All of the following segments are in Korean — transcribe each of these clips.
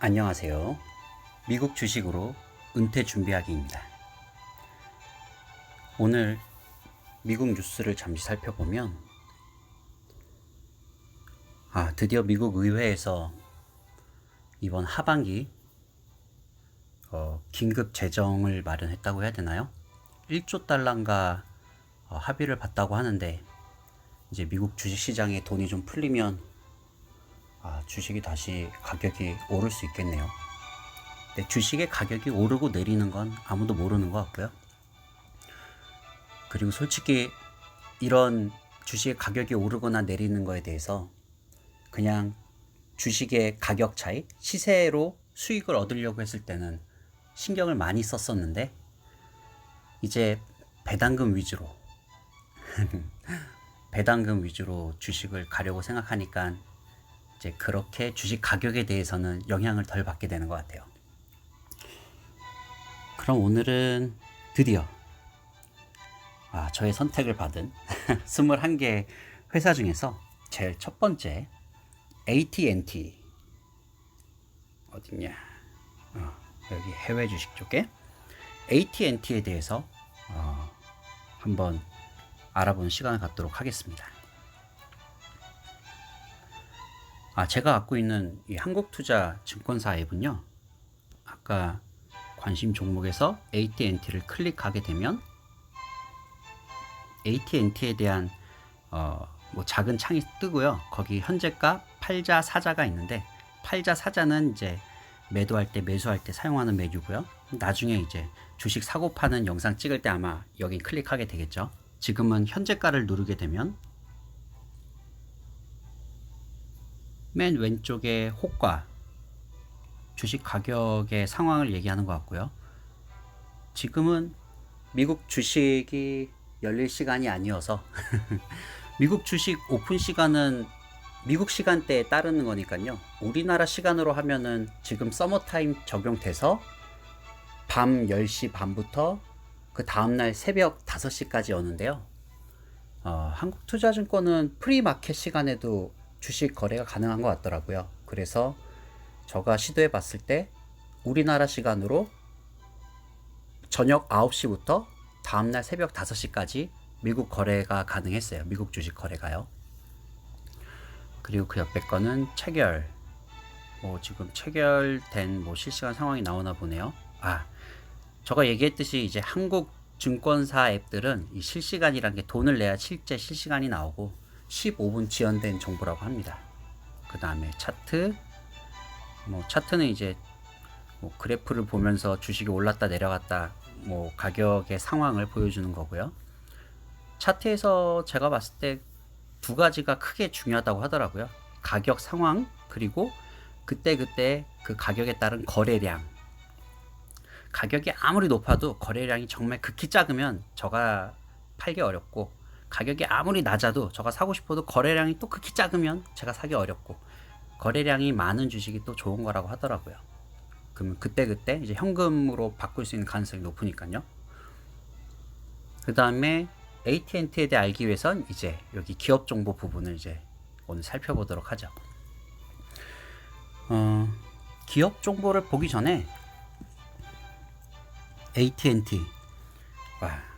안녕하세요. 미국 주식으로 은퇴 준비하기입니다. 오늘 미국 뉴스를 잠시 살펴보면 아, 드디어 미국 의회에서 이번 하반기 어, 긴급 재정을 마련했다고 해야 되나요? 1조 달러인가 어, 합의를 봤다고 하는데 이제 미국 주식 시장에 돈이 좀 풀리면 아, 주식이 다시 가격이 오를 수 있겠네요. 근데 주식의 가격이 오르고 내리는 건 아무도 모르는 것 같고요. 그리고 솔직히 이런 주식의 가격이 오르거나 내리는 거에 대해서 그냥 주식의 가격 차이, 시세로 수익을 얻으려고 했을 때는 신경을 많이 썼었는데 이제 배당금 위주로 배당금 위주로 주식을 가려고 생각하니까 이제 그렇게 주식 가격에 대해서는 영향을 덜 받게 되는 것 같아요. 그럼 오늘은 드디어 아, 저의 선택을 받은 21개 회사 중에서 제일 첫 번째 AT&T 어딨냐? 어, 여기 해외 주식 쪽에 AT&T에 대해서 어, 한번 알아보는 시간을 갖도록 하겠습니다. 아, 제가 갖고 있는 이 한국투자 증권사 앱은요. 아까 관심 종목에서 AT&T를 클릭하게 되면 AT&T에 대한 어, 뭐 작은 창이 뜨고요. 거기 현재가 팔자 사자가 있는데 팔자 사자는 이제 매도할 때 매수할 때 사용하는 메뉴고요. 나중에 이제 주식 사고 파는 영상 찍을 때 아마 여기 클릭하게 되겠죠. 지금은 현재가를 누르게 되면 맨 왼쪽에 호가 주식 가격의 상황을 얘기하는 것 같고요. 지금은 미국 주식이 열릴 시간이 아니어서 미국 주식 오픈 시간은 미국 시간대에 따르는 거니까요. 우리나라 시간으로 하면은 지금 서머타임 적용돼서 밤 10시 반부터 그 다음날 새벽 5시까지 오는데요. 어, 한국투자증권은 프리마켓 시간에도 주식 거래가 가능한 것 같더라고요. 그래서 저가 시도해 봤을 때 우리나라 시간으로 저녁 9시부터 다음날 새벽 5시까지 미국 거래가 가능했어요. 미국 주식 거래가요. 그리고 그 옆에 거는 체결. 뭐 지금 체결된 뭐 실시간 상황이 나오나 보네요. 아, 제가 얘기했듯이 이제 한국 증권사 앱들은 이 실시간이란 게 돈을 내야 실제 실시간이 나오고 15분 지연된 정보라고 합니다. 그 다음에 차트, 뭐 차트는 이제 뭐 그래프를 보면서 주식이 올랐다 내려갔다 뭐 가격의 상황을 보여주는 거고요. 차트에서 제가 봤을 때 두 가지가 크게 중요하다고 하더라고요. 가격 상황 그리고 그때 그때 그 가격에 따른 거래량. 가격이 아무리 높아도 거래량이 정말 극히 작으면 저가 팔기 어렵고 가격이 아무리 낮아도 제가 사고 싶어도 거래량이 또 극히 작으면 제가 사기 어렵고 거래량이 많은 주식이 또 좋은 거라고 하더라고요. 그러면 그때 그때 이제 현금으로 바꿀 수 있는 가능성이 높으니까요. 그 다음에 AT&T에 대해 알기 위해선 이제 여기 기업 정보 부분을 이제 오늘 살펴보도록 하죠. 어, 기업 정보를 보기 전에 AT&T 와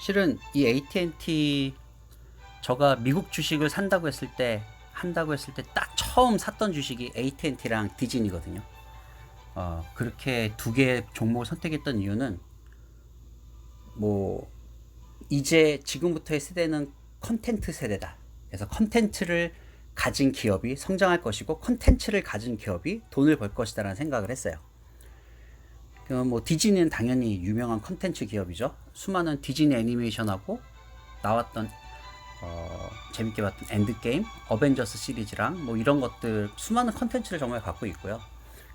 실은 이 AT&T 저가 미국 주식을 산다고 했을 때 한다고 했을 때 딱 처음 샀던 주식이 AT&T랑 디즈니거든요. 어, 그렇게 두 개의 종목을 선택했던 이유는 뭐 이제 지금부터의 세대는 컨텐트 세대다. 그래서 컨텐츠를 가진 기업이 성장할 것이고 컨텐츠를 가진 기업이 돈을 벌 것이다라는 생각을 했어요. 뭐 디즈니는 당연히 유명한 컨텐츠 기업이죠. 수많은 디즈니 애니메이션하고 나왔던 어, 재밌게 봤던 엔드게임, 어벤져스 시리즈랑 뭐 이런 것들 수많은 컨텐츠를 정말 갖고 있고요.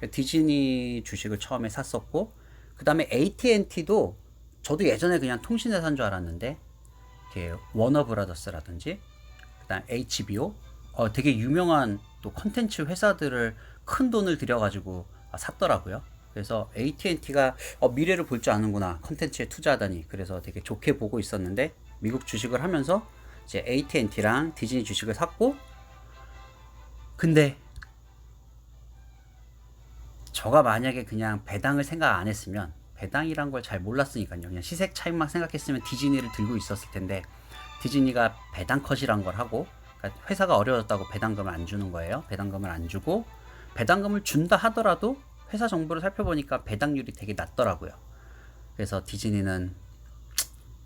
디즈니 주식을 처음에 샀었고 그 다음에 AT&T도 저도 예전에 그냥 통신회사 산줄 알았는데 이렇게 워너브라더스라든지 그다음 HBO 어, 되게 유명한 또 컨텐츠 회사들을 큰 돈을 들여가지고 샀더라고요. 그래서 AT&T가 어, 미래를 볼 줄 아는구나 컨텐츠에 투자하다니 그래서 되게 좋게 보고 있었는데 미국 주식을 하면서 이제 AT&T랑 디즈니 주식을 샀고 근데 저가 만약에 그냥 배당을 생각 안 했으면 배당이란 걸 잘 몰랐으니까요. 그냥 시색 차익만 생각했으면 디즈니를 들고 있었을 텐데 디즈니가 배당 컷이란 걸 하고 그러니까 회사가 어려웠다고 배당금을 안 주는 거예요. 배당금을 안 주고 배당금을 준다 하더라도 회사 정보를 살펴보니까 배당률이 되게 낮더라고요. 그래서 디즈니는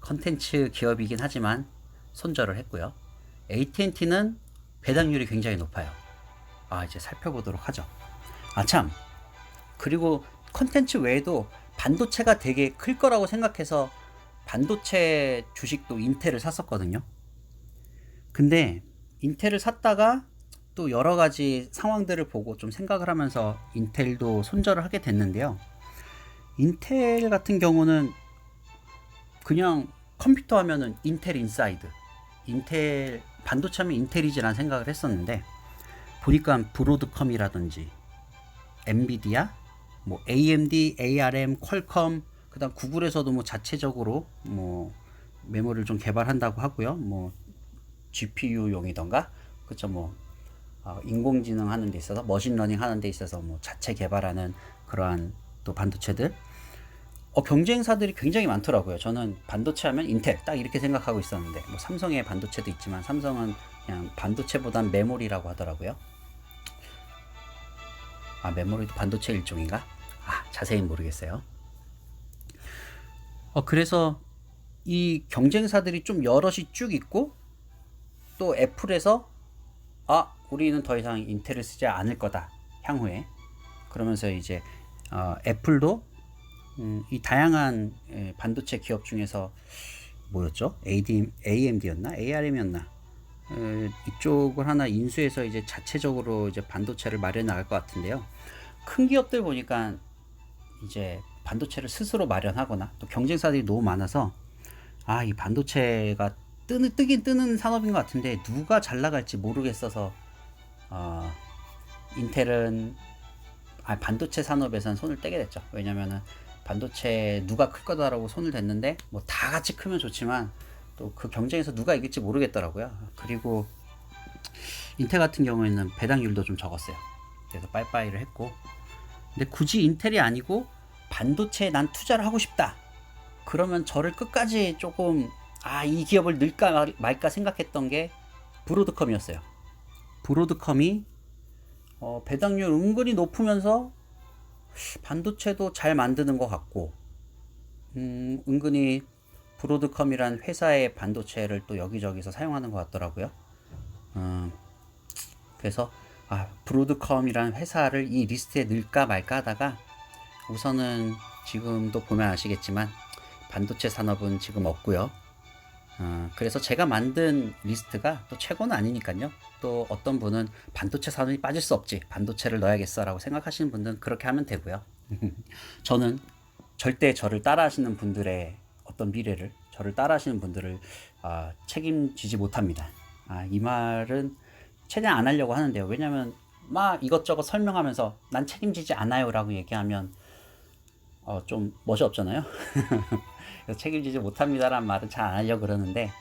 컨텐츠 기업이긴 하지만 손절을 했고요. AT&T는 배당률이 굉장히 높아요. 아, 이제 살펴보도록 하죠. 아, 참. 그리고 컨텐츠 외에도 반도체가 되게 클 거라고 생각해서 반도체 주식도 인텔을 샀었거든요. 근데 인텔을 샀다가 또 여러 가지 상황들을 보고 좀 생각을 하면서 인텔도 손절을 하게 됐는데요. 인텔 같은 경우는 그냥 컴퓨터 하면은 인텔 인사이드, 인텔 반도체 하면 인텔이지라는 생각을 했었는데 보니까 브로드컴이라든지 엔비디아, 뭐 AMD, ARM, 퀄컴, 그다음 구글에서도 뭐 자체적으로 뭐 메모리를 좀 개발한다고 하고요. 뭐 GPU용이던가 그쵸 뭐 어, 인공지능 하는 데 있어서 머신러닝 하는 데 있어서 뭐 자체 개발하는 그러한 또 반도체들 어, 경쟁사들이 굉장히 많더라고요. 저는 반도체 하면 인텔 딱 이렇게 생각하고 있었는데 뭐 삼성의 반도체도 있지만 삼성은 그냥 반도체보단 메모리라고 하더라고요. 아 메모리도 반도체 일종인가? 아 자세히 모르겠어요. 어 그래서 이 경쟁사들이 좀 여럿이 쭉 있고 또 애플에서 아 우리는 더 이상 인텔을 쓰지 않을 거다 향후에 그러면서 이제 어, 애플도 음, 이 다양한 예, 반도체 기업 중에서 뭐였죠? AD, AMD였나? ARM이었나? 에, 이쪽을 하나 인수해서 이제 자체적으로 이제 반도체를 마련해 나갈 것 같은데요. 큰 기업들 보니까 이제 반도체를 스스로 마련하거나 또 경쟁사들이 너무 많아서 아, 이 반도체가 뜨는, 뜨긴 뜨는 산업인 것 같은데 누가 잘 나갈지 모르겠어서 어, 인텔은 아, 반도체 산업에선 손을 떼게 됐죠. 왜냐면은 반도체 누가 클 거다라고 손을 댔는데 뭐 다 같이 크면 좋지만 또 그 경쟁에서 누가 이길지 모르겠더라고요. 그리고 인텔 같은 경우에는 배당률도 좀 적었어요. 그래서 빠이빠이를 했고 근데 굳이 인텔이 아니고 반도체에 난 투자를 하고 싶다. 그러면 저를 끝까지 조금 아 이 기업을 말- 말까 생각했던 게 브로드컴이었어요. 브로드컴이 어, 배당률 은근히 높으면서 반도체도 잘 만드는 것 같고 음, 은근히 브로드컴이란 회사의 반도체를 또 여기저기서 사용하는 것 같더라고요. 음, 그래서 아, 브로드컴이란 회사를 이 리스트에 넣을까 말까 하다가 우선은 지금도 보면 아시겠지만 반도체 산업은 지금 없고요. 어, 그래서 제가 만든 리스트가 또 최고는 아니니까요. 또 어떤 분은 반도체 산업이 빠질 수 없지. 반도체를 넣어야겠어라고 생각하시는 분들은 그렇게 하면 되고요. 저는 절대 저를 따라하시는 분들의 어떤 미래를, 저를 따라하시는 분들을 아, 책임지지 못합니다. 아, 이 말은 최대한 안 하려고 하는데요. 왜냐면 막 이것저것 설명하면서 난 책임지지 않아요라고 얘기하면 어, 좀 멋이 없잖아요. 그래서 책임지지 못합니다라는 말은 잘 안 하려고 그러는데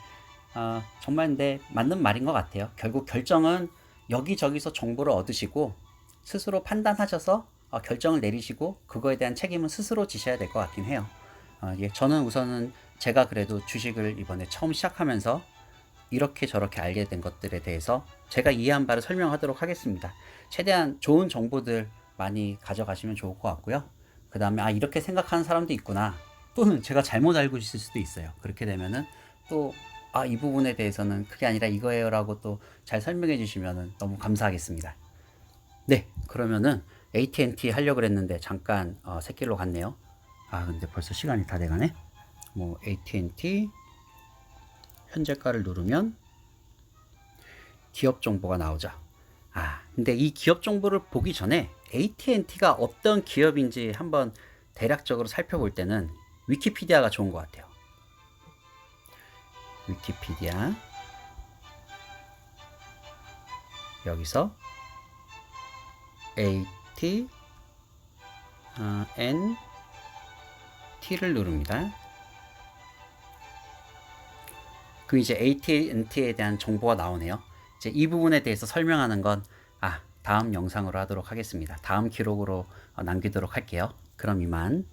어, 정말 근데 맞는 말인 것 같아요. 결국 결정은 여기저기서 정보를 얻으시고 스스로 판단하셔서 어, 결정을 내리시고 그거에 대한 책임은 스스로 지셔야 될 것 같긴 해요. 어, 예, 저는 우선은 제가 그래도 주식을 이번에 처음 시작하면서 이렇게 저렇게 알게 된 것들에 대해서 제가 이해한 바를 설명하도록 하겠습니다. 최대한 좋은 정보들 많이 가져가시면 좋을 것 같고요. 그 다음에 아 이렇게 생각하는 사람도 있구나. 또는 제가 잘못 알고 있을 수도 있어요. 그렇게 되면은 또 아 이 부분에 대해서는 그게 아니라 이거예요 라고 또 잘 설명해 주시면은 너무 감사하겠습니다. 네, 그러면은 AT&T 하려고 그랬는데 잠깐 어, 새길로 갔네요. 아 근데 벌써 시간이 다 돼가네. 뭐 AT&T 현재가를 누르면 기업 정보가 나오죠. 아, 근데 이 기업 정보를 보기 전에 AT&T가 어떤 기업인지 한번 대략적으로 살펴볼 때는 위키피디아가 좋은 것 같아요. 위키피디아. 여기서 AT 어, N T를 누릅니다. 그 이제 AT&T에 대한 정보가 나오네요. 이제 이 부분에 대해서 설명하는 건 아, 다음 영상으로 하도록 하겠습니다. 다음 기록으로 어, 남기도록 할게요. 그럼 이만.